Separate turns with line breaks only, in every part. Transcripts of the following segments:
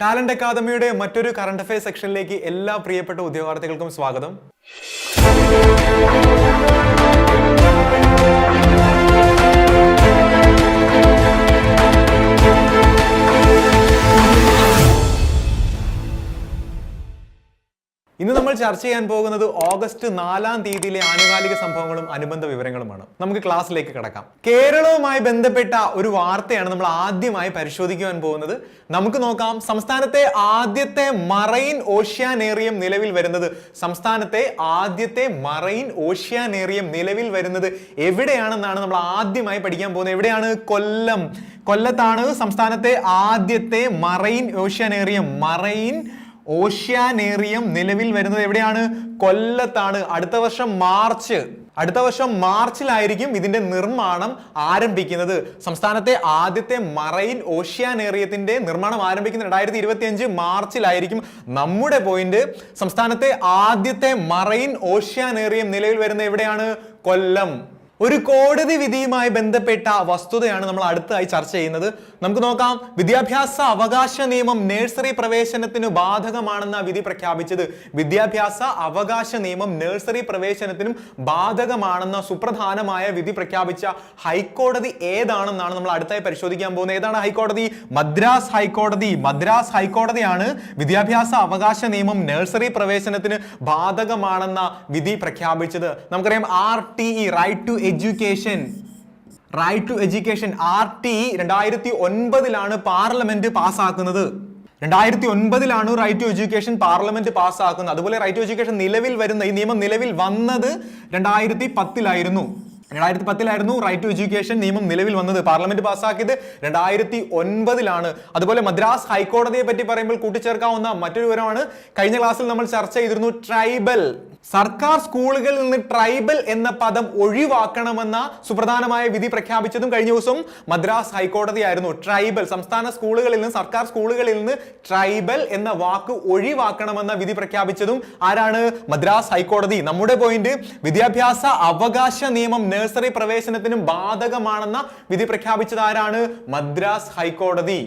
Talent അക്കാദമിയുടെ മറ്റൊരു current affair സെക്ഷനിലേക്ക് എല്ലാ പ്രിയപ്പെട്ട ഉദ്യോഗാർത്ഥികൾക്കും സ്വാഗതം. ഇന്ന് നമ്മൾ ചർച്ച ചെയ്യാൻ പോകുന്നത് ഓഗസ്റ്റ് നാലാം തീയതിയിലെ ആനുകാലിക സംഭവങ്ങളും അനുബന്ധ വിവരങ്ങളുമാണ്. നമുക്ക് ക്ലാസ്സിലേക്ക് കിടക്കാം. കേരളവുമായി ബന്ധപ്പെട്ട ഒരു വാർത്തയാണ് നമ്മൾ ആദ്യമായി പരിശോധിക്കുവാൻ പോകുന്നത്. നമുക്ക് നോക്കാം സംസ്ഥാനത്തെ ആദ്യത്തെ മറൈൻ ഓഷ്യാനേറിയം നിലവിൽ വരുന്നത്. സംസ്ഥാനത്തെ ആദ്യത്തെ മറൈൻ ഓഷ്യാനേറിയം നിലവിൽ വരുന്നത് എവിടെയാണെന്നാണ് നമ്മൾ ആദ്യമായി പഠിക്കാൻ പോകുന്നത്. എവിടെയാണ്? കൊല്ലം. കൊല്ലത്താണ് സംസ്ഥാനത്തെ ആദ്യത്തെ മറൈൻ ഓഷ്യാനേറിയം. മറൈൻ ഓഷ്യാനേറിയം നിലവിൽ വരുന്നത് എവിടെയാണ്? കൊല്ലത്താണ്. അടുത്ത വർഷം മാർച്ച്. അടുത്ത വർഷം മാർച്ചിലായിരിക്കും ഇതിന്റെ നിർമ്മാണം ആരംഭിക്കുന്നത്. സംസ്ഥാനത്തെ ആദ്യത്തെ മറൈൻ ഓഷ്യാനേറിയത്തിന്റെ നിർമ്മാണം ആരംഭിക്കുന്ന രണ്ടായിരത്തി ഇരുപത്തി അഞ്ച് മാർച്ചിലായിരിക്കും നമ്മുടെ പോയിന്റ് സംസ്ഥാനത്തെ ആദ്യത്തെ മറൈൻ ഓഷ്യാനേറിയം നിലവിൽ വരുന്നത് എവിടെയാണ്? കൊല്ലം. ഒരു കോടതി വിധിയുമായി ബന്ധപ്പെട്ട വസ്തുതയാണ് നമ്മൾ അടുത്തായി ചർച്ച ചെയ്യുന്നത്. നമുക്ക് നോക്കാം. വിദ്യാഭ്യാസ അവകാശ നിയമം നഴ്സറി പ്രവേശനത്തിന് ബാധകമാണെന്ന വിധി പ്രഖ്യാപിച്ചത് വിദ്യാഭ്യാസ അവകാശ നിയമം നഴ്സറി പ്രവേശനത്തിനും ബാധകമാണെന്ന സുപ്രധാനമായ വിധി പ്രഖ്യാപിച്ച ഹൈക്കോടതി ഏതാണെന്നാണ് നമ്മൾ അടുത്തായി പരിശോധിക്കാൻ പോകുന്നത്. ഏതാണ് ഹൈക്കോടതി? മദ്രാസ് ഹൈക്കോടതി. മദ്രാസ് ഹൈക്കോടതിയാണ് വിദ്യാഭ്യാസ അവകാശ നിയമം നഴ്സറി പ്രവേശനത്തിന് ബാധകമാണെന്ന വിധി പ്രഖ്യാപിച്ചത്. നമുക്കറിയാം R T E right to education right to education R T രണ്ടായിരത്തി ഒൻപതിലാണ് പാർലമെന്റ് പാസ്സാക്കുന്നത്. രണ്ടായിരത്തി ഒൻപതിലാണ് റൈറ്റ് ടു എഡ്യൂക്കേഷൻ പാർലമെന്റ് പാസ്സാക്കുന്നത്. അതുപോലെ റൈറ്റ് ടു എഡ്യൂക്കേഷൻ നിലവിൽ വരുന്ന ഈ നിയമം നിലവിൽ വന്നത് രണ്ടായിരത്തി പത്തിലായിരുന്നു രണ്ടായിരത്തി പത്തിലായിരുന്നു റൈറ്റ് ടു എഡ്യൂക്കേഷൻ നിയമം നിലവിൽ വന്നത്. പാർലമെന്റ് പാസ്സാക്കിയത് രണ്ടായിരത്തി ഒൻപതിലാണ് അതുപോലെ മദ്രാസ് ഹൈക്കോടതിയെ പറ്റി പറയുമ്പോൾ കൂട്ടിച്ചേർക്കാവുന്ന മറ്റൊരു വിവരമാണ്. കഴിഞ്ഞ ക്ലാസ്സിൽ നമ്മൾ ചർച്ച ചെയ്തിരുന്നു ട്രൈബൽ സർക്കാർ സ്കൂളുകളിൽ നിന്ന് ട്രൈബൽ എന്ന പദം ഒഴിവാക്കണമെന്ന സുപ്രധാനമായ വിധി പ്രഖ്യാപിച്ചതും കഴിഞ്ഞ ദിവസം മദ്രാസ് ഹൈക്കോടതിയായിരുന്നു. ട്രൈബൽ സംസ്ഥാന സ്കൂളുകളിൽ നിന്ന് സർക്കാർ സ്കൂളുകളിൽ നിന്ന് ട്രൈബൽ എന്ന വാക്ക് ഒഴിവാക്കണമെന്ന വിധി പ്രഖ്യാപിച്ചതും ആരാണ്? മദ്രാസ് ഹൈക്കോടതി. നമ്മുടെ പോയിന്റ് വിദ്യാഭ്യാസ അവകാശ നിയമം നഴ്സറി പ്രവേശനത്തിനും ബാധകമാണെന്ന വിധി പ്രഖ്യാപിച്ചത് ആരാണ്? മദ്രാസ് ഹൈക്കോടതി.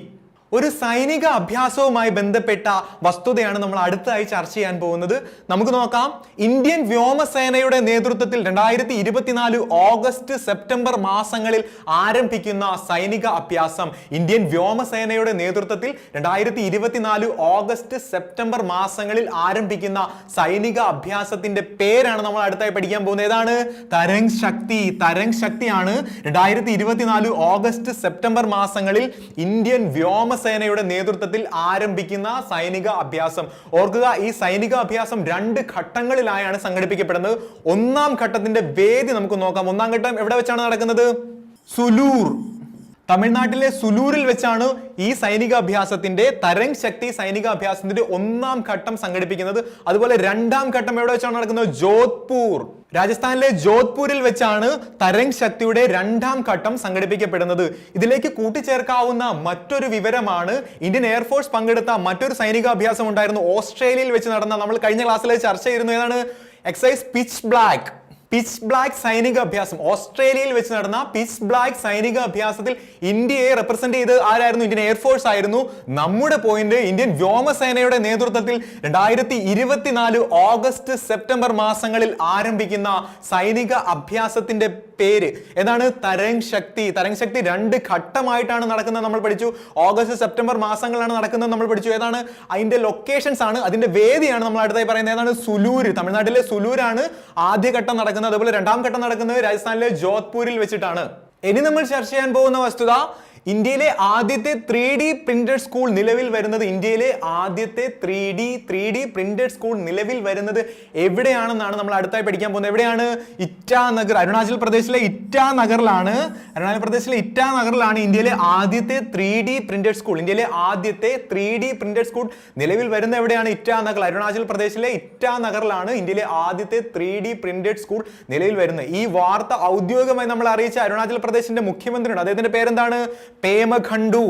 ഒരു സൈനിക അഭ്യാസവുമായി ബന്ധപ്പെട്ട വസ്തുതയാണ് നമ്മൾ അടുത്തതായി ചർച്ച ചെയ്യാൻ പോകുന്നത്. നമുക്ക് നോക്കാം. ഇന്ത്യൻ വ്യോമസേനയുടെ നേതൃത്വത്തിൽ രണ്ടായിരത്തി ഇരുപത്തിനാല് ഓഗസ്റ്റ് സെപ്റ്റംബർ മാസങ്ങളിൽ ആരംഭിക്കുന്ന സൈനിക അഭ്യാസം ഇന്ത്യൻ വ്യോമസേനയുടെ നേതൃത്വത്തിൽ രണ്ടായിരത്തി ഇരുപത്തിനാല് ഓഗസ്റ്റ് സെപ്റ്റംബർ മാസങ്ങളിൽ ആരംഭിക്കുന്ന സൈനിക അഭ്യാസത്തിന്റെ പേരാണ് നമ്മൾ അടുത്തായി പഠിക്കാൻ പോകുന്നത്. ഏതാണ്? തരംഗ് ശക്തി. തരംഗ് ശക്തിയാണ് രണ്ടായിരത്തി ഇരുപത്തിനാല് ഓഗസ്റ്റ് സെപ്റ്റംബർ മാസങ്ങളിൽ ഇന്ത്യൻ വ്യോമ സേനയുടെ നേതൃത്വത്തിൽ ആരംഭിക്കുന്ന സൈനിക അഭ്യാസം. ഓർക്കുക ഈ സൈനിക അഭ്യാസം രണ്ട് ഘട്ടങ്ങളിലായാണ് സംഘടിപ്പിക്കപ്പെടുന്നത്. ഒന്നാം ഘട്ടത്തിന്റെ വേദി നമുക്ക് നോക്കാം. ഒന്നാം ഘട്ടം എവിടെ വെച്ചാണ് നടക്കുന്നത്? സുലൂർ. തമിഴ്നാട്ടിലെ സുലൂരിൽ വെച്ചാണ് ഈ സൈനിക അഭ്യാസത്തിന്റെ തരംഗ് ശക്തി സൈനിക അഭ്യാസത്തിന്റെ ഒന്നാം ഘട്ടം സംഘടിപ്പിക്കുന്നത്. അതുപോലെ രണ്ടാം ഘട്ടം എവിടെ വെച്ചാണ് നടക്കുന്നത്? ജോധ്പൂർ. രാജസ്ഥാനിലെ ജോധ്പൂരിൽ വെച്ചാണ് തരംഗ് ശക്തിയുടെ രണ്ടാം ഘട്ടം സംഘടിപ്പിക്കപ്പെടുന്നത്. ഇതിലേക്ക് കൂട്ടിച്ചേർക്കാവുന്ന മറ്റൊരു വിവരമാണ് ഇന്ത്യൻ എയർഫോഴ്സ് പങ്കെടുത്ത മറ്റൊരു സൈനിക അഭ്യാസം ഉണ്ടായിരുന്നു. ഓസ്ട്രേലിയയിൽ വെച്ച് നടന്ന നമ്മൾ കഴിഞ്ഞ ക്ലാസ്സിലെ ചർച്ച ചെയ്തിരുന്നു. ഏതാണ്? Exercise pitch black pitch black സൈനിക അഭ്യാസം. ഓസ്ട്രേലിയയിൽ വെച്ച് നടന്ന പിച്ച് ബ്ലാക്ക് സൈനിക അഭ്യാസത്തിൽ ഇന്ത്യയെ റെപ്രസെന്റ് ചെയ്ത് ആരായിരുന്നു? ഇന്ത്യൻ എയർഫോഴ്സ് ആയിരുന്നു. നമ്മുടെ പോയിന്റ് ഇന്ത്യൻ വ്യോമസേനയുടെ നേതൃത്വത്തിൽ രണ്ടായിരത്തി ഇരുപത്തിനാല് ഓഗസ്റ്റ് സെപ്റ്റംബർ മാസങ്ങളിൽ ആരംഭിക്കുന്ന സൈനിക അഭ്യാസത്തിന്റെ പേര്. എന്താണ്? തരംഗ് ശക്തി. തരംഗ് ശക്തി രണ്ട് ഘട്ടമായിട്ടാണ് നടക്കുന്നത് നമ്മൾ പഠിച്ചു. ഓഗസ്റ്റ് സെപ്റ്റംബർ മാസങ്ങളാണ് നടക്കുന്നത് നമ്മൾ പഠിച്ചു. ഏതാണ്? അതിന്റെ ലൊക്കേഷൻസ് ആണ്. അതിന്റെ വേദിയാണ് നമ്മൾ അടുത്തായി പറയുന്നത്. ഏതാണ്? സുലൂര്. തമിഴ്നാട്ടിലെ സുലൂരാണ് ആദ്യഘട്ടം നടക്കുന്നത്. അതുപോലെ രണ്ടാം ഘട്ടം നടക്കുന്നത് രാജസ്ഥാനിലെ ജോധ്പൂരിൽ വെച്ചിട്ടാണ്. ഇനി നമ്മൾ ചർച്ച ചെയ്യാൻ പോകുന്ന വസ്തുത ഇന്ത്യയിലെ ആദ്യത്തെ ത്രീ ഡി പ്രിന്റഡ് സ്കൂൾ നിലവിൽ വരുന്നത് ഇന്ത്യയിലെ ആദ്യത്തെ three D three D printed school നിലവിൽ വരുന്നത് എവിടെയാണെന്നാണ് നമ്മൾ അടുത്തായി പഠിക്കാൻ പോകുന്നത്. എവിടെയാണ്? ഇറ്റാനഗർ അരുണാചൽ പ്രദേശിലെ ഇറ്റാനഗറിലാണ് അരുണാചൽ പ്രദേശിലെ ഇറ്റാനഗറിലാണ് ഇന്ത്യയിലെ ആദ്യത്തെ ത്രീ ഡി പ്രിന്റഡ് സ്കൂൾ ഇന്ത്യയിലെ ആദ്യത്തെ ത്രീ ഡി പ്രിന്റഡ് സ്കൂൾ നിലവിൽ വരുന്നത് എവിടെയാണ്? ഇറ്റാനഗർ അരുണാചൽ പ്രദേശിലെ ഇറ്റാനഗറിലാണ് ഇന്ത്യയിലെ ആദ്യത്തെ ത്രീ ഡി പ്രിന്റഡ് സ്കൂൾ നിലവിൽ വരുന്നത്. ഈ വാർത്ത ഔദ്യോഗികമായി നമ്മൾ അറിയിച്ച അരുണാചൽ പ്രദേശിന്റെ മുഖ്യമന്ത്രിയുണ്ട്. അദ്ദേഹത്തിന്റെ പേരെന്താണ്? പേമഖണ്ഡു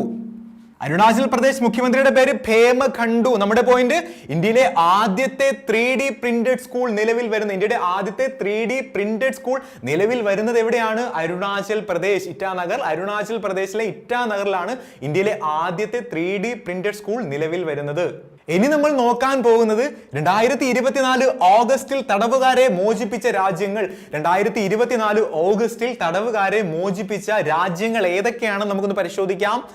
അരുണാചൽ പ്രദേശ് മുഖ്യമന്ത്രിയുടെ പേര് ഭേമ ഖണ്ഡു നമ്മുടെ പോയിന്റ് ഇന്ത്യയിലെ ആദ്യത്തെ ത്രീ ഡി പ്രിന്റഡ് സ്കൂൾ നിലവിൽ വരുന്ന ഇന്ത്യയുടെ ആദ്യത്തെ ത്രീ ഡി പ്രിന്റഡ് സ്കൂൾ നിലവിൽ വരുന്നത് എവിടെയാണ്? അരുണാചൽ പ്രദേശ് ഇറ്റാനഗർ. അരുണാചൽ പ്രദേശിലെ ഇറ്റാനഗറിലാണ് ഇന്ത്യയിലെ ആദ്യത്തെ ത്രീ ഡി പ്രിന്റഡ് സ്കൂൾ നിലവിൽ വരുന്നത്. ഇനി നമ്മൾ നോക്കാൻ പോകുന്നത് രണ്ടായിരത്തി ഇരുപത്തിനാല് ഓഗസ്റ്റിൽ തടവുകാരെ മോചിപ്പിച്ച രാജ്യങ്ങൾ. രണ്ടായിരത്തി ഇരുപത്തിനാല് ഓഗസ്റ്റിൽ തടവുകാരെ മോചിപ്പിച്ച രാജ്യങ്ങൾ ഏതൊക്കെയാണെന്ന് നമുക്കൊന്ന് പരിശോധിക്കാം.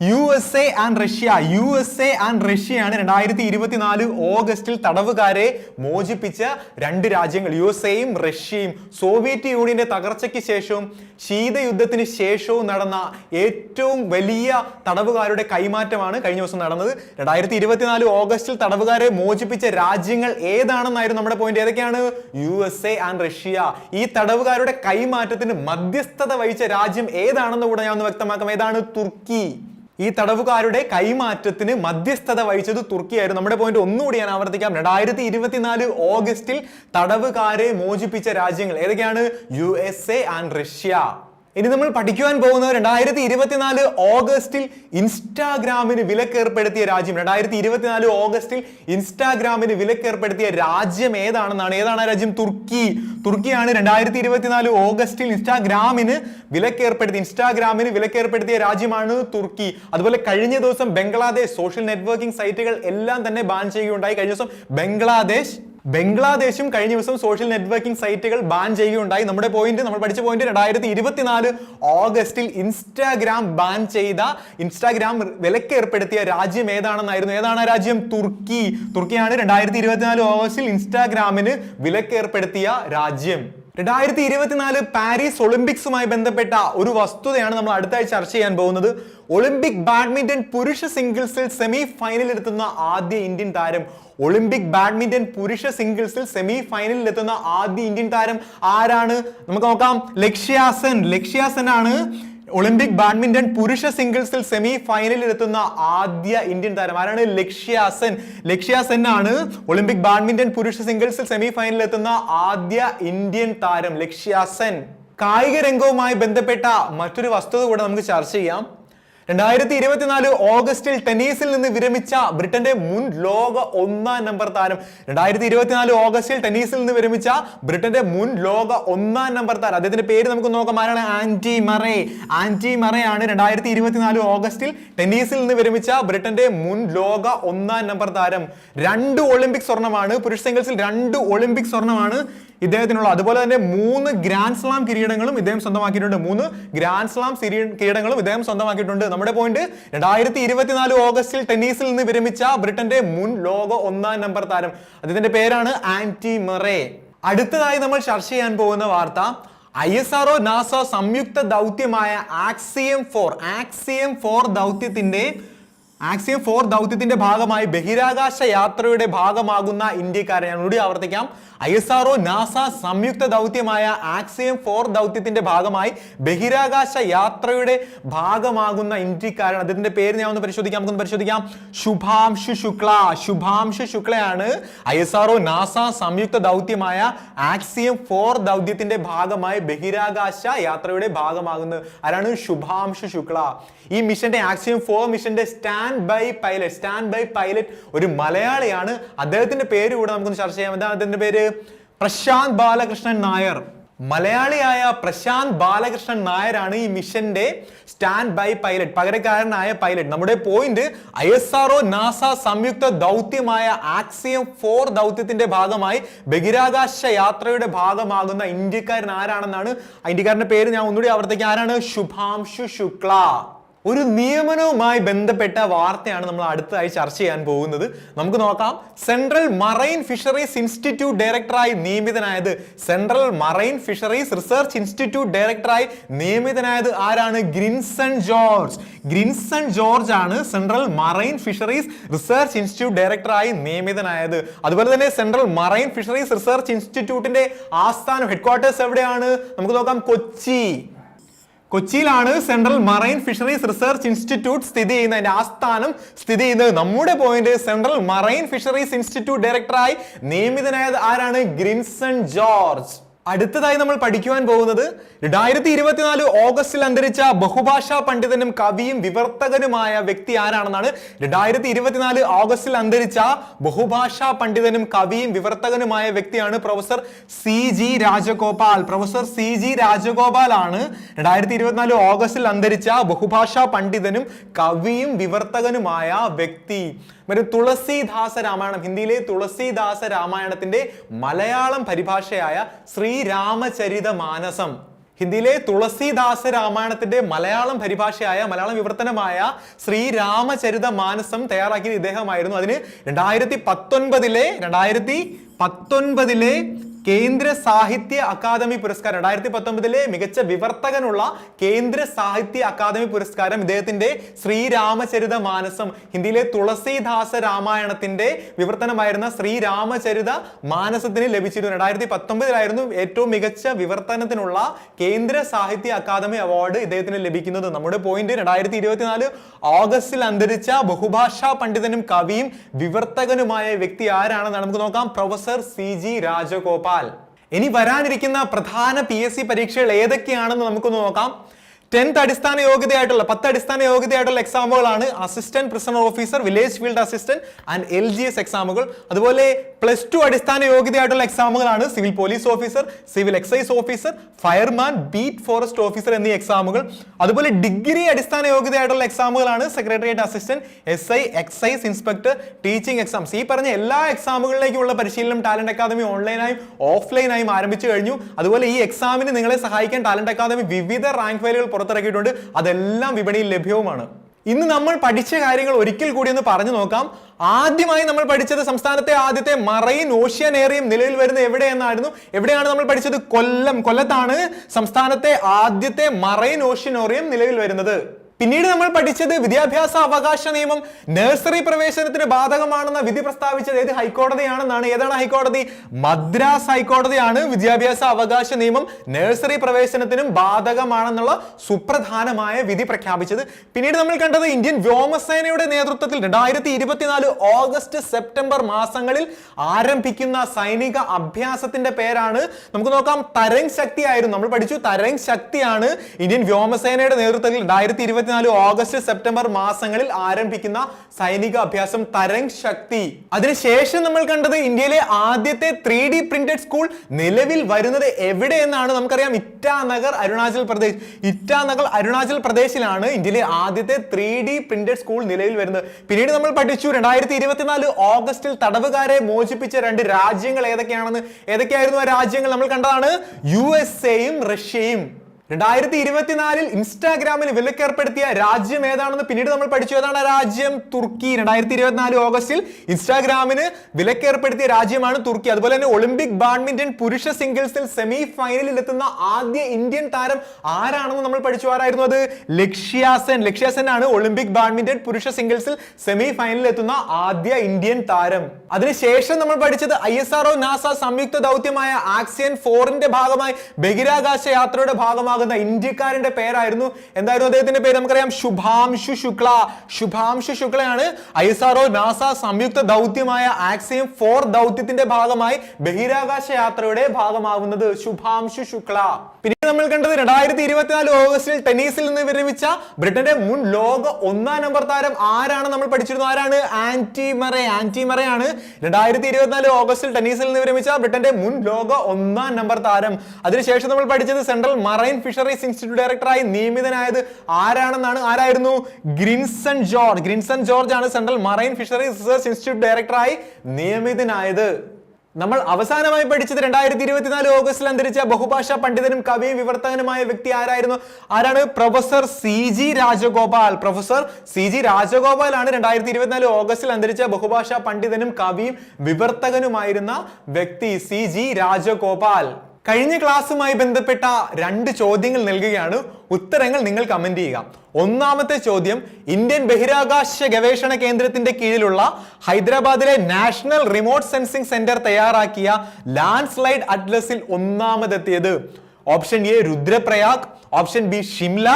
U S A and Russia U S A and റഷ്യയാണ് രണ്ടായിരത്തി ഇരുപത്തിനാല് ഓഗസ്റ്റിൽ തടവുകാരെ മോചിപ്പിച്ച രണ്ട് രാജ്യങ്ങൾ യു എസ് എയും റഷ്യയും സോവിയറ്റ് യൂണിയന്റെ തകർച്ചയ്ക്ക് ശേഷവും ശീതയുദ്ധത്തിന് ശേഷവും നടന്ന ഏറ്റവും വലിയ തടവുകാരുടെ കൈമാറ്റമാണ് കഴിഞ്ഞ ദിവസം നടന്നത്. രണ്ടായിരത്തി ഇരുപത്തിനാല് ഓഗസ്റ്റിൽ തടവുകാരെ മോചിപ്പിച്ച രാജ്യങ്ങൾ ഏതാണെന്നായിരുന്നു നമ്മുടെ പോയിന്റ് ഏതൊക്കെയാണ്? U S A and Russia ഈ തടവുകാരുടെ കൈമാറ്റത്തിന് മധ്യസ്ഥത വഹിച്ച രാജ്യം ഏതാണെന്ന് കൂടെ ഞാൻ ഒന്ന് വ്യക്തമാക്കാം. ഏതാണ്? തുർക്കി. ഈ തടവുകാരുടെ കൈമാറ്റത്തിന് മധ്യസ്ഥത വഹിച്ചത് തുർക്കിയായിരുന്നു. നമ്മുടെ പോയിന്റ് ഒന്നുകൂടി ഞാൻ ആവർത്തിക്കാം. രണ്ടായിരത്തി ഇരുപത്തിനാല് ഓഗസ്റ്റിൽ തടവുകാരെ മോചിപ്പിച്ച രാജ്യങ്ങൾ ഏതൊക്കെയാണ്? U S A and Russia. ഇനി നമ്മൾ പഠിക്കുവാൻ പോകുന്നത് രണ്ടായിരത്തി ഇരുപത്തിനാല് ഓഗസ്റ്റിൽ ഇൻസ്റ്റാഗ്രാമിന് വിലക്കേർപ്പെടുത്തിയ രാജ്യം രണ്ടായിരത്തി ഇരുപത്തിനാല് ഓഗസ്റ്റിൽ ഇൻസ്റ്റാഗ്രാമിന് വിലക്കേർപ്പെടുത്തിയ രാജ്യം ഏതാണെന്നാണ്? ഏതാണ് രാജ്യം? തുർക്കി. തുർക്കിയാണ് രണ്ടായിരത്തി ഇരുപത്തിനാല് ഓഗസ്റ്റിൽ ഇൻസ്റ്റാഗ്രാമിന് വിലക്കേർപ്പെടുത്തി ഇൻസ്റ്റാഗ്രാമിന് വിലക്കേർപ്പെടുത്തിയ രാജ്യമാണ് തുർക്കി. അതുപോലെ കഴിഞ്ഞ ദിവസം ബംഗ്ലാദേശ് സോഷ്യൽ നെറ്റ്വർക്കിംഗ് സൈറ്റുകൾ എല്ലാം തന്നെ ബാൻ ചെയ്യുകയുണ്ടായി. കഴിഞ്ഞ ദിവസം ബംഗ്ലാദേശ് ബംഗ്ലാദേശും കഴിഞ്ഞ ദിവസം സോഷ്യൽ നെറ്റ്വർക്കിംഗ് സൈറ്റുകൾ ബാൻ ചെയ്യുകയുണ്ടായി. നമ്മുടെ പോയിന്റ് നമ്മൾ പഠിച്ച പോയിന്റ് രണ്ടായിരത്തി ഇരുപത്തിനാല് ഓഗസ്റ്റിൽ ഇൻസ്റ്റാഗ്രാം ബാൻ ചെയ്ത ഇൻസ്റ്റാഗ്രാം വിലക്ക് ഏർപ്പെടുത്തിയ രാജ്യം ഏതാണെന്നായിരുന്നു? ഏതാണ് രാജ്യം? തുർക്കി. തുർക്കിയാണ് രണ്ടായിരത്തി ഇരുപത്തിനാല് ഓഗസ്റ്റിൽ ഇൻസ്റ്റാഗ്രാമിന് വിലക്ക് ഏർപ്പെടുത്തിയ രാജ്യം. രണ്ടായിരത്തി ഇരുപത്തിനാല് പാരീസ് ഒളിമ്പിക്സുമായി ബന്ധപ്പെട്ട ഒരു വസ്തുതയാണ് നമ്മൾ അടുത്തായി ചർച്ച ചെയ്യാൻ പോകുന്നത്. ഒളിമ്പിക് ബാഡ്മിന്റൺ പുരുഷ സിംഗിൾസിൽ സെമി ഫൈനലിൽ എത്തുന്ന ആദ്യ ഇന്ത്യൻ താരം ഒളിമ്പിക് ബാഡ്മിന്റൺ പുരുഷ സിംഗിൾസിൽ സെമി ഫൈനലിൽ എത്തുന്ന ആദ്യ ഇന്ത്യൻ താരം ആരാണ്? നമുക്ക് നോക്കാം. ലക്ഷ്യാസൻ. ലക്ഷ്യാസൻ ആണ് ഒളിമ്പിക് ബാഡ്മിന്റൺ പുരുഷ സിംഗിൾസിൽ സെമി ഫൈനലിൽ എത്തുന്ന ആദ്യ ഇന്ത്യൻ താരം. ആരാണ്? ലക്ഷ്യാസൻ. ലക്ഷ്യാസൻ ആണ് ഒളിമ്പിക് ബാഡ്മിന്റൺ പുരുഷ സിംഗിൾസിൽ സെമി ഫൈനലിൽ എത്തുന്ന ആദ്യ ഇന്ത്യൻ താരം ലക്ഷ്യാസൻ. കായിക രംഗവുമായി ബന്ധപ്പെട്ട മറ്റൊരു വസ്തുത കൂടെ നമുക്ക് ചർച്ച ചെയ്യാം. രണ്ടായിരത്തി ഇരുപത്തിനാല് ഓഗസ്റ്റിൽ ടെന്നീസിൽ നിന്ന് വിരമിച്ച ബ്രിട്ടന്റെ മുൻ ലോക ഒന്നാം നമ്പർ താരം. രണ്ടായിരത്തി ഇരുപത്തിനാല് ഓഗസ്റ്റിൽ ടെന്നീസിൽ നിന്ന് വിരമിച്ച ബ്രിട്ടന്റെ മുൻ ലോക ഒന്നാം നമ്പർ താരം. അദ്ദേഹത്തിന്റെ പേര് നമുക്ക് നോക്കാം. ആരാണ്? Anti Murray. ആന്റി മറേ ആണ് രണ്ടായിരത്തി ഇരുപത്തിനാല് ഓഗസ്റ്റിൽ ടെന്നീസിൽ നിന്ന് വിരമിച്ച ബ്രിട്ടന്റെ മുൻ ലോക ഒന്നാം നമ്പർ താരം. രണ്ട് ഒളിമ്പിക് സ്വർണമാണ്. പുരുഷ സിംഗിൾസിൽ രണ്ട് ഒളിമ്പിക് സ്വർണമാണ് ഇദ്ദേഹത്തിനുള്ള അതുപോലെ തന്നെ മൂന്ന് ഗ്രാൻഡ് സ്ലാം കിരീടങ്ങളും ഇദ്ദേഹം സ്വന്തമാക്കിയിട്ടുണ്ട്. മൂന്ന് ഗ്രാൻഡ് സ്ലാം കിരീടങ്ങളും ഇദ്ദേഹം സ്വന്തമാക്കിയിട്ടുണ്ട്. നമ്മുടെ പോയിന്റ് രണ്ടായിരത്തി ഇരുപത്തിനാല് ഓഗസ്റ്റിൽ ടെന്നീസിൽ നിന്ന് വിരമിച്ച ബ്രിട്ടന്റെ മുൻ ലോക ഒന്നാം നമ്പർ താരം. അദ്ദേഹത്തിന്റെ പേരാണ് ആന്റി മെറേ. അടുത്തതായി നമ്മൾ ചർച്ച ചെയ്യാൻ പോകുന്ന വാർത്ത ഐ എസ് ആർഒ നാസ സംയുക്ത ദൗത്യമായ ആക്സിയം ഫോർ ആക്സിയം ഫോർ ദൗത്യത്തിന്റെ ആക്സിയം ഫോർ ദൗത്യത്തിന്റെ ഭാഗമായി ബഹിരാകാശ യാത്രയുടെ ഭാഗമാകുന്ന ഇന്ത്യക്കാരെ ഞാൻ കൂടി ആവർത്തിക്കാം. ഐ എസ് ആർഒ നാസ സംയുക്ത ദൗത്യമായ ആക്സിയം ഫോർ ദൗത്യത്തിന്റെ ഭാഗമായി ബഹിരാകാശ യാത്രയുടെ ഭാഗമാകുന്ന ഇന്ത്യക്കാരൻ അദ്ദേഹത്തിന്റെ പേര് ഞാൻ ഒന്ന് പരിശോധിക്കാം നമുക്കൊന്ന് പരിശോധിക്കാം. Shubhanshu Shukla. Shubhanshu ശുക്ലയാണ് I S R O NASA സംയുക്ത ദൗത്യമായ ആക്സിയം ഫോർ ദൗത്യത്തിന്റെ ഭാഗമായി ബഹിരാകാശ യാത്രയുടെ ഭാഗമാകുന്നത്. ആരാണ്? ശുഭാംശു ശുക്ല. ഈ മിഷന്റെ ആക്സിയം ഫോർ മിഷന്റെ stand by pilot stand by pilot ഒരു മലയാളിയാണ്. അദ്ദേഹത്തിന്റെ പേര് കൂടെ നമുക്കൊന്ന് ചർച്ച ചെയ്യാം. എന്താ അദ്ദേഹത്തിന്റെ പേര്? പ്രശാന്ത് ബാലകൃഷ്ണൻ നായർ. മലയാളിയായ പ്രശാന്ത് ബാലകൃഷ്ണൻ നായരാണ് ഈ മിഷന്റെ സ്റ്റാൻഡ് ബൈ പൈലറ്റ് പകരക്കാരനായ പൈലറ്റ് നമ്മുടെ point I S R O NASA സംയുക്ത ദൗത്യമായ ആക്സിയം ഫോർ ദൗത്യത്തിന്റെ ഭാഗമായി ബഹിരാകാശ യാത്രയുടെ ഭാഗമാകുന്ന ഇന്ത്യക്കാരൻ ആരാണെന്നാണ്? ഇന്ത്യക്കാരന്റെ പേര് ഞാൻ ഒന്നുകൂടി ആവർത്തിക്കാം. ആരാണ്? ശുഭാംശു ശുക്ല. ഒരു നിയമനവുമായി ബന്ധപ്പെട്ട വാർത്തയാണ് നമ്മൾ അടുത്തതായി ചർച്ച ചെയ്യാൻ പോകുന്നത്. നമുക്ക് നോക്കാം. സെൻട്രൽ മറൈൻ ഫിഷറീസ് ഇൻസ്റ്റിറ്റ്യൂട്ട് ഡയറക്ടറായി നിയമിതനായത് central marine fisheries research institute ഡയറക്ടറായി നിയമിതനായത് ആരാണ്? ഗ്രിൻസൺ ജോർജ്. ഗ്രിൻസൺ ജോർജ് ആണ് central marine fisheries research institute ഡയറക്ടറായി നിയമിതനായത്. അതുപോലെ തന്നെ സെൻട്രൽ മറൈൻ ഫിഷറീസ് റിസർച്ച് ഇൻസ്റ്റിറ്റ്യൂട്ടിന്റെ ആസ്ഥാനം ഹെഡ്ക്വാർട്ടേഴ്സ് എവിടെയാണ്? നമുക്ക് നോക്കാം. കൊച്ചി. കൊച്ചിയിലാണ് central marine fisheries research institute സ്ഥിതി ചെയ്യുന്നത് അതിന്റെ ആസ്ഥാനം സ്ഥിതി ചെയ്യുന്നത്. നമ്മുടെ point central marine fisheries institute ഡയറക്ടറായി നിയമിതനായത് ആരാണ്? ഗ്രിൻസൺ ജോർജ്. അടുത്തതായി നമ്മൾ പഠിക്കുവാൻ പോകുന്നത് രണ്ടായിരത്തി ഇരുപത്തിനാല് ഓഗസ്റ്റിൽ അന്തരിച്ച ബഹുഭാഷാ പണ്ഡിതനും കവിയും വിവർത്തകനുമായ വ്യക്തി ആരാണെന്നാണ് രണ്ടായിരത്തി ഇരുപത്തിനാല് ഓഗസ്റ്റിൽ അന്തരിച്ച ബഹുഭാഷാ പണ്ഡിതനും കവിയും വിവർത്തകനുമായ വ്യക്തിയാണ് professor C G Rajagopal. Professor C G Rajagopal ആണ് രണ്ടായിരത്തി ഇരുപത്തിനാല് ഓഗസ്റ്റിൽ അന്തരിച്ച ബഹുഭാഷാ പണ്ഡിതനും കവിയും വിവർത്തകനുമായ വ്യക്തി. മറ്റു തുളസീദാസ രാമായണം. ഹിന്ദിയിലെ തുളസീദാസ രാമായണത്തിന്റെ മലയാളം പരിഭാഷയായ ശ്രീരാമചരിത മാനസം. ഹിന്ദിയിലെ തുളസീദാസ രാമായണത്തിന്റെ മലയാളം പരിഭാഷയായ മലയാളം വിവർത്തനമായ ശ്രീരാമചരിത മാനസം തയ്യാറാക്കിയത് ഇദ്ദേഹമായിരുന്നു. അതിന് രണ്ടായിരത്തി പത്തൊൻപതിലെ രണ്ടായിരത്തി പത്തൊൻപതിലെ കേന്ദ്ര സാഹിത്യ അക്കാദമി പുരസ്കാരം. രണ്ടായിരത്തി പത്തൊമ്പതിലെ മികച്ച വിവർത്തകനുള്ള കേന്ദ്ര സാഹിത്യ അക്കാദമി പുരസ്കാരം ഇദ്ദേഹത്തിന്റെ ശ്രീരാമചരിത മാനസം ഹിന്ദിയിലെ തുളസീദാസ രാമായണത്തിന്റെ വിവർത്തനമായിരുന്ന ശ്രീരാമചരിത മാനസത്തിന് ലഭിച്ചിരുന്നു. രണ്ടായിരത്തി പത്തൊമ്പതിലായിരുന്നു ഏറ്റവും മികച്ച വിവർത്തനത്തിനുള്ള കേന്ദ്ര സാഹിത്യ അക്കാദമി അവാർഡ് ഇദ്ദേഹത്തിന് ലഭിക്കുന്നത്. നമ്മുടെ പോയിന്റ് രണ്ടായിരത്തി ഇരുപത്തിനാല് ഓഗസ്റ്റിൽ അന്തരിച്ച ബഹുഭാഷാ പണ്ഡിതനും കവിയും വിവർത്തകനുമായ വ്യക്തി ആരാണെന്ന് നമുക്ക് നോക്കാം. Professor C G Rajagopal. ഇനി വരാനിരിക്കുന്ന പ്രധാന പി എസ് സി പരീക്ഷകൾ ഏതൊക്കെയാണെന്ന് നമുക്കൊന്ന് നോക്കാം. ടെൻത്ത് അടിസ്ഥാന യോഗ്യതയായിട്ടുള്ള പത്ത് അടിസ്ഥാന യോഗ്യതയായിട്ടുള്ള എക്സാമുകളാണ് assistant prisoner officer village field assistant and L G S എക്സാമുകൾ അതുപോലെ പ്ലസ് ടു അടിസ്ഥാന യോഗ്യതയായിട്ടുള്ള എക്സാമുകളാണ് civil police officer civil excise officer fireman beat forest officer എന്നീ എക്സാമുകൾ അതുപോലെ ഡിഗ്രി അടിസ്ഥാന യോഗ്യതയായിട്ടുള്ള എക്സാമുകളാണ് secretariat assistant S I excise inspector teaching exams ഈ പറഞ്ഞ എല്ലാ എക്സാമുകളിലേക്കുള്ള പരിശീലനം ടാലന്റ് അക്കാദമി ഓൺലൈനായും ഓഫ്ലൈനായും ആരംഭിച്ചു കഴിഞ്ഞു. അതുപോലെ ഈ എക്സാമിന് നിങ്ങളെ സഹായിക്കാൻ ടാലന്റ് അക്കാദമി വിവിധ റാങ്ക് ഫയലുകൾ പുറത്തിറക്കിയിട്ടുണ്ട്. അതെല്ലാം വിപണിയിൽ ലഭ്യവുമാണ്. ഇന്ന് നമ്മൾ പഠിച്ച കാര്യങ്ങൾ ഒരിക്കൽ കൂടി ഒന്ന് പറഞ്ഞു നോക്കാം. ആദ്യമായി നമ്മൾ പഠിച്ചത് സംസ്ഥാനത്തെ ആദ്യത്തെ മറൈൻ ഓഷ്യനേറിയം നിലവിൽ വരുന്ന എവിടെയെന്നായിരുന്നു. എവിടെയാണ് നമ്മൾ പഠിച്ചത്? കൊല്ലം. കൊല്ലത്താണ് സംസ്ഥാനത്തെ ആദ്യത്തെ മറൈൻ ഓഷ്യനോറിയം നിലവിൽ വരുന്നത്. പിന്നീട് നമ്മൾ പഠിച്ചത് വിദ്യാഭ്യാസ അവകാശ നിയമം നഴ്സറി പ്രവേശനത്തിന് ബാധകമാണെന്ന വിധി പ്രസ്താവിച്ചത് ഏത് ഹൈക്കോടതിയാണെന്നാണ്? ഏതാണ് ഹൈക്കോടതി? മദ്രാസ് ഹൈക്കോടതിയാണ് വിദ്യാഭ്യാസ അവകാശ നിയമം നഴ്സറി പ്രവേശനത്തിനും ബാധകമാണെന്നുള്ള സുപ്രധാനമായ വിധി പ്രഖ്യാപിച്ചത്. പിന്നീട് നമ്മൾ കണ്ടത് ഇന്ത്യൻ വ്യോമസേനയുടെ നേതൃത്വത്തിൽ രണ്ടായിരത്തി ഇരുപത്തിനാല് ഓഗസ്റ്റ് സെപ്റ്റംബർ മാസങ്ങളിൽ ആരംഭിക്കുന്ന സൈനിക അഭ്യാസത്തിന്റെ പേരാണ് നമുക്ക് നോക്കാം തരംഗ് ശക്തിയായിരുന്നു. നമ്മൾ പഠിച്ചു തരംഗ് ശക്തിയാണ് ഇന്ത്യൻ വ്യോമസേനയുടെ നേതൃത്വത്തിൽ രണ്ടായിരത്തി ഇരുപത്തിനാല് ഓഗസ്റ്റ് സെപ്റ്റംബർ മാസങ്ങളിൽ ആരംഭിക്കുന്ന സൈനിക അഭ്യാസം തരംഗ് ശക്തി. അതിനുശേഷം നമ്മൾ കണ്ടത് ഇന്ത്യയിലെ ആദ്യത്തെ ത്രീ ഡി പ്രിന്റഡ് സ്കൂൾ നിലവിൽ വരുന്നത് എവിടെ എന്നാണ് നമുക്കറിയാം ഇറ്റാനഗർ അരുണാചൽ പ്രദേശ്. ഇറ്റാനഗർ അരുണാചൽ പ്രദേശിലാണ് ഇന്ത്യയിലെ ആദ്യത്തെ ത്രീ ഡി പ്രിന്റഡ് സ്കൂൾ നിലവിൽ വരുന്നത്. പിന്നീട് നമ്മൾ പഠിച്ചു രണ്ടായിരത്തി ഇരുപത്തിനാല് ഓഗസ്റ്റിൽ തടവുകാരെ മോചിപ്പിച്ച രണ്ട് രാജ്യങ്ങൾ ഏതൊക്കെയാണെന്ന്. ഏതൊക്കെയായിരുന്നു ആ രാജ്യങ്ങൾ? നമ്മൾ കണ്ടതാണ് യു എസ് എയും റഷ്യയും. രണ്ടായിരത്തി ഇരുപത്തിനാലിൽ ഇൻസ്റ്റാഗ്രാമിൽ വിലക്കേർപ്പെടുത്തിയ രാജ്യം ഏതാണെന്ന് പിന്നീട് നമ്മൾ പഠിച്ചു. ഏതാണ് രാജ്യം? തുർക്കി. രണ്ടായിരത്തി ഇരുപത്തിനാല് ഓഗസ്റ്റിൽ ഇൻസ്റ്റാഗ്രാമിന് വിലക്കേർപ്പെടുത്തിയ രാജ്യമാണ് തുർക്കി. അതുപോലെ തന്നെ ഒളിമ്പിക് ബാഡ്മിന്റൺ പുരുഷ സിംഗിൾസിൽ സെമി ഫൈനലിൽ എത്തുന്ന ആദ്യ ഇന്ത്യൻ താരം ആരാണെന്ന് നമ്മൾ പഠിച്ചു. ആരായിരുന്നു അത്? ലക്ഷ്യാസൻ ലക്ഷ്യാസൻ ആണ് ഒളിമ്പിക് ബാഡ്മിന്റൺ പുരുഷ സിംഗിൾസിൽ സെമി ഫൈനലിൽ എത്തുന്ന ആദ്യ ഇന്ത്യൻ താരം. അതിനുശേഷം നമ്മൾ പഠിച്ചത് ഐ എസ് ആർഒ നാസ സംയുക്ത ദൗത്യമായ ആക്സിയൻ ഫോറിന്റെ ഭാഗമായി ബഹിരാകാശ യാത്രയുടെ ഭാഗമാകുന്ന ഇന്ത്യക്കാരന്റെ പേരായിരുന്നു. എന്തായിരുന്നു അദ്ദേഹത്തിന്റെ പേര്? നമുക്കറിയാം. ശുഭാംശു ശുക്ല. ശുഭാംശു ശുക്ലയാണ് ഐ എസ് നാസ സംയുക്ത ദൗത്യമായ ആക്സിയം ഫോർ ദൗത്യത്തിന്റെ ഭാഗമായി ബഹിരാകാശ യാത്രയുടെ ഭാഗമാകുന്നത് ശുഭാംശു ശുക്ല. പിന്നീട് നമ്മൾ കണ്ടത് രണ്ടായിരത്തി ഇരുപത്തിനാല് ഓഗസ്റ്റിൽ ടെന്നീസിൽ നിന്ന് വിരമിച്ച ബ്രിട്ടന്റെ മുൻ ലോക ഒന്നാം നമ്പർ താരം ആരാണ് നമ്മൾ പഠിച്ചിരുന്നു? ആരാണ്? Anti Murray. ആന്റി മറയാണ് രണ്ടായിരത്തി ഇരുപത്തിനാല് ഓഗസ്റ്റിൽ ടെന്നീസിൽ നിന്ന് വിരമിച്ച ബ്രിട്ടന്റെ മുൻ ലോക ഒന്നാം നമ്പർ താരം. അതിനുശേഷം നമ്മൾ പഠിച്ചത് സെൻട്രൽ മറൈൻ ഫിഷറീസ് ഇൻസ്റ്റിറ്റ്യൂട്ട് ഡയറക്ടറായി നിയമിതനായത് ആരാണെന്നാണ്? ആരായിരുന്നു? ഗ്രിൻസൺ ജോർജ് ഗ്രിൻസൺ ജോർജ് ആണ് central marine fisheries research institute ഡയറക്ടറായി നിയമിതനായത്. നമ്മൾ അവസാനമായി പഠിച്ചത് രണ്ടായിരത്തി ഇരുപത്തിനാല് ഓഗസ്റ്റിൽ അന്തരിച്ച ബഹുഭാഷാ പണ്ഡിതനും കവിയും വിവർത്തകനുമായ വ്യക്തി ആരായിരുന്നു? ആരാണ്? Professor C G Rajagopal. Professor C G Rajagopal ആണ് രണ്ടായിരത്തി ഇരുപത്തിനാല് ഓഗസ്റ്റിൽ അന്തരിച്ച ബഹുഭാഷാ പണ്ഡിതനും കവിയും വിവർത്തകനുമായിരുന്ന വ്യക്തി സി ജി രാജഗോപാൽ. കഴിഞ്ഞ ക്ലാസ്സുമായി ബന്ധപ്പെട്ട രണ്ട് ചോദ്യങ്ങൾ നൽകുകയാണ്. ഉത്തരങ്ങൾ നിങ്ങൾ കമന്റ് ചെയ്യുക. ഒന്നാമത്തെ ചോദ്യം ഇന്ത്യൻ ബഹിരാകാശ ഗവേഷണ കേന്ദ്രത്തിന്റെ കീഴിലുള്ള ഹൈദരാബാദിലെ നാഷണൽ റിമോട്ട് സെൻസിംഗ് സെന്റർ തയ്യാറാക്കിയ ലാൻഡ് സ്ലൈഡ് അറ്റ്ലസിൽ ഒന്നാമതെത്തിയത്. Option A Rudraprayag. Option B Shimla.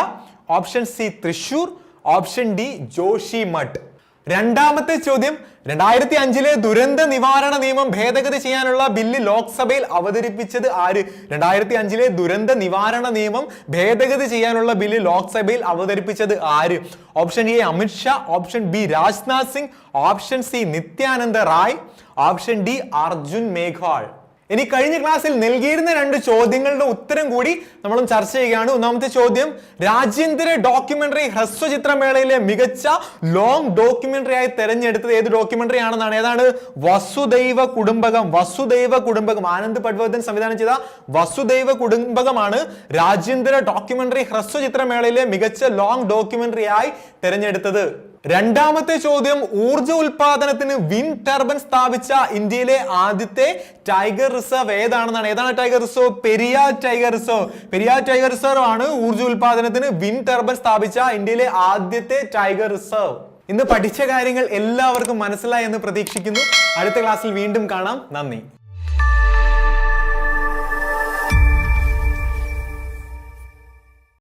Option C Thrissur option D Joshimath രണ്ടാമത്തെ ചോദ്യം രണ്ടായിരത്തി അഞ്ചിലെ ദുരന്ത നിവാരണ നിയമം ഭേദഗതി ചെയ്യാനുള്ള ബില്ല് ലോക്സഭയിൽ അവതരിപ്പിച്ചത് ആര്? രണ്ടായിരത്തി അഞ്ചിലെ ദുരന്ത നിവാരണ നിയമം ഭേദഗതി ചെയ്യാനുള്ള ബില്ല് ലോക്സഭയിൽ അവതരിപ്പിച്ചത് ആര്? Option A Amit Shah option B Rajnath Singh option C Nityananda Rai option D Arjun Meghwal. ഇനി കഴിഞ്ഞ ക്ലാസ്സിൽ നൽകിയിരുന്ന രണ്ട് ചോദ്യങ്ങളുടെ ഉത്തരം കൂടി നമ്മൾ ചർച്ച ചെയ്യുകയാണ്. ഒന്നാമത്തെ ചോദ്യം രാജ്യാന്തര ഡോക്യുമെന്ററി ഹ്രസ്വചിത്രമേളയിലെ മികച്ച ലോങ് ഡോക്യുമെന്ററി ആയി തെരഞ്ഞെടുത്തത് ഏത് ഡോക്യുമെന്ററി ആണെന്നാണ്? ഏതാണ്? വസുദൈവ കുടുംബകം. വസുദൈവ കുടുംബകം. ആനന്ദ് പട്വർദ്ധൻ സംവിധാനം ചെയ്ത വസുദൈവ കുടുംബകമാണ് രാജ്യാന്തര ഡോക്യുമെന്ററി ഹ്രസ്വചിത്രമേളയിലെ മികച്ച ലോങ് ഡോക്യുമെന്ററി ആയി തെരഞ്ഞെടുത്തത്. രണ്ടാമത്തെ ചോദ്യം ഊർജ ഉൽപാദനത്തിന് വിൻ ടർബൻ സ്ഥാപിച്ച ഇന്ത്യയിലെ ആദ്യത്തെ ടൈഗർ റിസർവ് ഏതാണെന്നാണ്? ഏതാണ് tiger reserve Periyar tiger reserve Periyar tiger reserve ആണ് ഊർജ ഉൽപാദനത്തിന് വിൻ ടർബൻ സ്ഥാപിച്ച ഇന്ത്യയിലെ ആദ്യത്തെ ടൈഗർ റിസർവ് ഇന്ന് പഠിച്ച കാര്യങ്ങൾ എല്ലാവർക്കും മനസ്സിലായി എന്ന് പ്രതീക്ഷിക്കുന്നു. അടുത്ത ക്ലാസ്സിൽ വീണ്ടും കാണാം. നന്ദി.